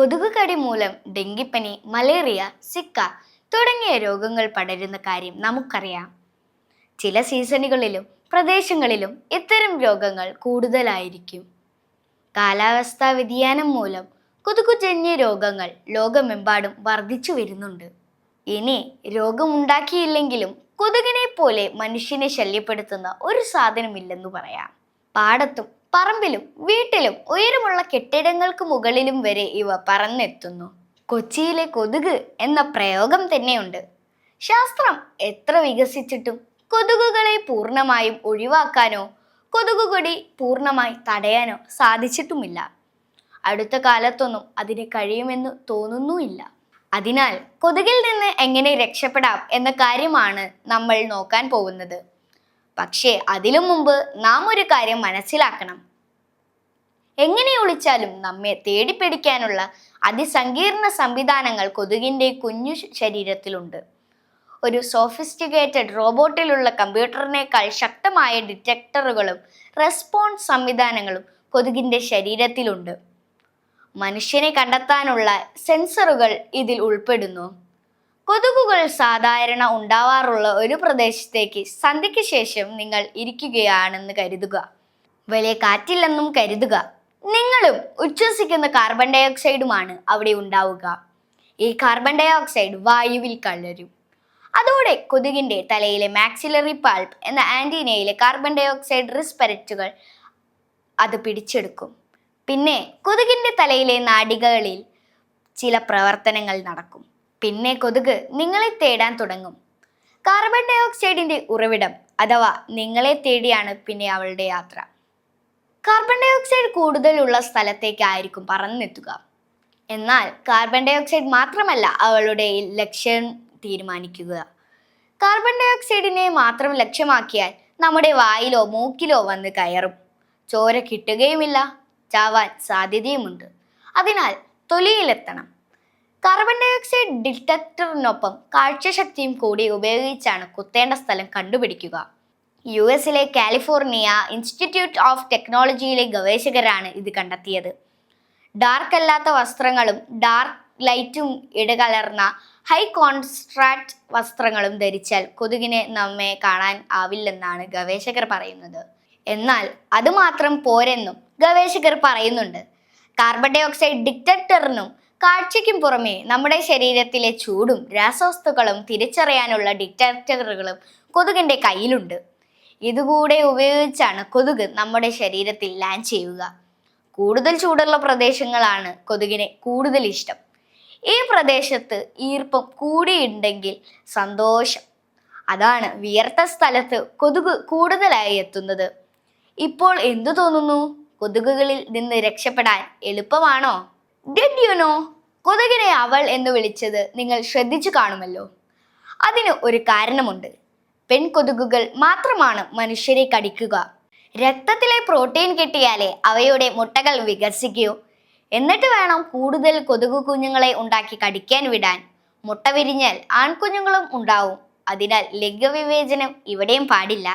കൊതുക് കടി മൂലം ഡെങ്കിപ്പനി മലേറിയ സിക്ക തുടങ്ങിയ രോഗങ്ങൾ പടരുന്ന കാര്യം നമുക്കറിയാം. ചില സീസണുകളിലും പ്രദേശങ്ങളിലും ഇത്തരം രോഗങ്ങൾ കൂടുതലായിരിക്കും. കാലാവസ്ഥാ വ്യതിയാനം മൂലം കൊതുകുജന്യ രോഗങ്ങൾ ലോകമെമ്പാടും വർദ്ധിച്ചു വരുന്നുണ്ട്. ഇനി രോഗമുണ്ടാക്കിയില്ലെങ്കിലും കൊതുകിനെ പോലെ മനുഷ്യനെ ശല്യപ്പെടുത്തുന്ന ഒരു സാധനമില്ലെന്ന് പറയാം. പാടത്തും പറമ്പിലും വീട്ടിലും ഉയരമുള്ള കെട്ടിടങ്ങൾക്ക് മുകളിലും വരെ ഇവ പറന്നെത്തുന്നു. കൊച്ചിയിലെ കൊതുക് എന്ന പ്രയോഗം തന്നെയുണ്ട്. ശാസ്ത്രം എത്ര വികസിച്ചിട്ടും കൊതുകുകളെ പൂർണമായും ഒഴിവാക്കാനോ കൊതുകുകൊടി പൂർണമായി തടയാനോ സാധിച്ചിട്ടുമില്ല. അടുത്ത കാലത്തൊന്നും അതിന് കഴിയുമെന്ന് തോന്നുന്നുമില്ല. അതിനാൽ കൊതുകിൽ നിന്ന് എങ്ങനെ രക്ഷപ്പെടാം എന്ന കാര്യമാണ് നമ്മൾ നോക്കാൻ പോകുന്നത്. പക്ഷേ അതിലും മുമ്പ് നാം ഒരു കാര്യം മനസ്സിലാക്കണം. എങ്ങനെ ഒളിച്ചാലും നമ്മെ തേടിപ്പിടിക്കാനുള്ള അതിസങ്കീർണ സംവിധാനങ്ങൾ കൊതുകിന്റെ കുഞ്ഞു ശരീരത്തിലുണ്ട്. ഒരു സോഫിസ്റ്റിക്കേറ്റഡ് റോബോട്ടിലുള്ള കമ്പ്യൂട്ടറിനേക്കാൾ ശക്തമായ ഡിറ്റക്ടറുകളും റെസ്പോൺസ് സംവിധാനങ്ങളും കൊതുകിന്റെ ശരീരത്തിലുണ്ട്. മനുഷ്യനെ കണ്ടെത്താനുള്ള സെൻസറുകൾ ഇതിൽ ഉൾപ്പെടുന്നു. കൊതുകുകൾ സാധാരണ ഉണ്ടാവാറുള്ള ഒരു പ്രദേശത്തേക്ക് സന്ധ്യയ്ക്ക് ശേഷം നിങ്ങൾ ഇരിക്കുകയാണെന്ന് കരുതുക. വലിയ കാറ്റില്ലെന്നും കരുതുക. നിങ്ങളും ഉച്ഛ്വസിക്കുന്ന കാർബൺ ഡൈ ഓക്സൈഡുമാണ് അവിടെ ഉണ്ടാവുക. ഈ കാർബൺ ഡൈ ഓക്സൈഡ് വായുവിൽ കലരും. അതോടെ കൊതുകിന്റെ തലയിലെ മാക്സിലറി പാൾപ്പ് എന്ന ആന്റീനയിലെ കാർബൺ ഡൈ ഓക്സൈഡ് റിസ്പെററ്റുകൾ അത് പിടിച്ചെടുക്കും. പിന്നെ കൊതുകിന്റെ തലയിലെ നാടികകളിൽ ചില പ്രവർത്തനങ്ങൾ നടക്കും. പിന്നെ കൊതുക് നിങ്ങളെ തേടാൻ തുടങ്ങും. കാർബൺ ഡൈ ഓക്സൈഡിന്റെ ഉറവിടം അഥവാ നിങ്ങളെ തേടിയാണ് പിന്നെ അവളുടെ യാത്ര. കാർബൺ ഡൈ ഓക്സൈഡ് കൂടുതലുള്ള സ്ഥലത്തേക്കായിരിക്കും പറന്നെത്തുക. എന്നാൽ കാർബൺ ഡൈ ഓക്സൈഡ് മാത്രമല്ല അവളുടെ ലക്ഷ്യം തീരുമാനിക്കുക. കാർബൺ ഡൈ ഓക്സൈഡിനെ മാത്രം ലക്ഷ്യമാക്കിയാൽ നമ്മുടെ വായിലോ മൂക്കിലോ വന്ന് കയറും. ചോര കിട്ടുകയുമില്ല ചാവാൻ സാധ്യതയുമുണ്ട്. അതിനാൽ തൊലിയിലെത്തണം. കാർബൺ ഡൈ ഓക്സൈഡ് ഡിറ്റക്ടറിനൊപ്പം കാഴ്ചശക്തിയും കൂടി ഉപയോഗിച്ചാണ് കുത്തേണ്ട സ്ഥലം കണ്ടുപിടിക്കുക. യു എസിലെ കാലിഫോർണിയ ഇൻസ്റ്റിറ്റ്യൂട്ട് ഓഫ് ടെക്നോളജിയിലെ ഗവേഷകരാണ് ഇത് കണ്ടെത്തിയത്. ഡാർക്ക് അല്ലാത്ത വസ്ത്രങ്ങളും ഡാർക്ക് ലൈറ്റും ഇടകലർന്ന ഹൈ കോൺസ്ട്രാക്ട് വസ്ത്രങ്ങളും ധരിച്ചാൽ കൊതുകിനെ നമ്മെ കാണാൻ ആവില്ലെന്നാണ് ഗവേഷകർ പറയുന്നത്. എന്നാൽ അതുമാത്രം പോരെന്നും ഗവേഷകർ പറയുന്നുണ്ട്. കാർബൺ ഡൈ ഓക്സൈഡ് ഡിറ്റക്ടറിനും കാഴ്ചയ്ക്കും പുറമേ നമ്മുടെ ശരീരത്തിലെ ചൂടും രാസവസ്തുക്കളും തിരിച്ചറിയാനുള്ള ഡിറ്റക്ടറുകളും കൊതുകിന്റെ കയ്യിലുണ്ട്. ഇതുകൂടെ ഉപയോഗിച്ചാണ് കൊതുക് നമ്മുടെ ശരീരത്തിൽ ലാൻഡ് ചെയ്യുക. കൂടുതൽ ചൂടുള്ള പ്രദേശങ്ങളാണ് കൊതുകിനെ കൂടുതൽ ഇഷ്ടം. ഈ പ്രദേശത്ത് ഈർപ്പം കൂടിയുണ്ടെങ്കിൽ സന്തോഷം. അതാണ് വിയർത്ത സ്ഥലത്ത് കൊതുക് കൂടുതലായി എത്തുന്നത്. ഇപ്പോൾ എന്തു തോന്നുന്നു? കൊതുകുകളിൽ നിന്ന് രക്ഷപ്പെടാൻ എളുപ്പമാണോ? ഡിഡ് യു നോ കൊതുകിനെ അവൾ എന്ന് വിളിച്ചത് നിങ്ങൾ ശ്രദ്ധിച്ചു കാണുമല്ലോ? അതിന് ഒരു കാരണമുണ്ട്. പെൺകൊതുകുകൾ മാത്രമാണ് മനുഷ്യരെ കടിക്കുക. രക്തത്തിലെ പ്രോട്ടീൻ കിട്ടിയാലേ അവയുടെ മുട്ടകൾ വികസിക്കൂ. എന്നിട്ട് വേണം കൂടുതൽ കൊതുകു കുഞ്ഞുങ്ങളെ ഉണ്ടാക്കി കടിക്കാൻ വിടാൻ. മുട്ട വിരിഞ്ഞാൽ ആൺകുഞ്ഞുങ്ങളും ഉണ്ടാവും. അതിനാൽ ലിംഗവിവേചനം ഇവിടെയും പാടില്ല.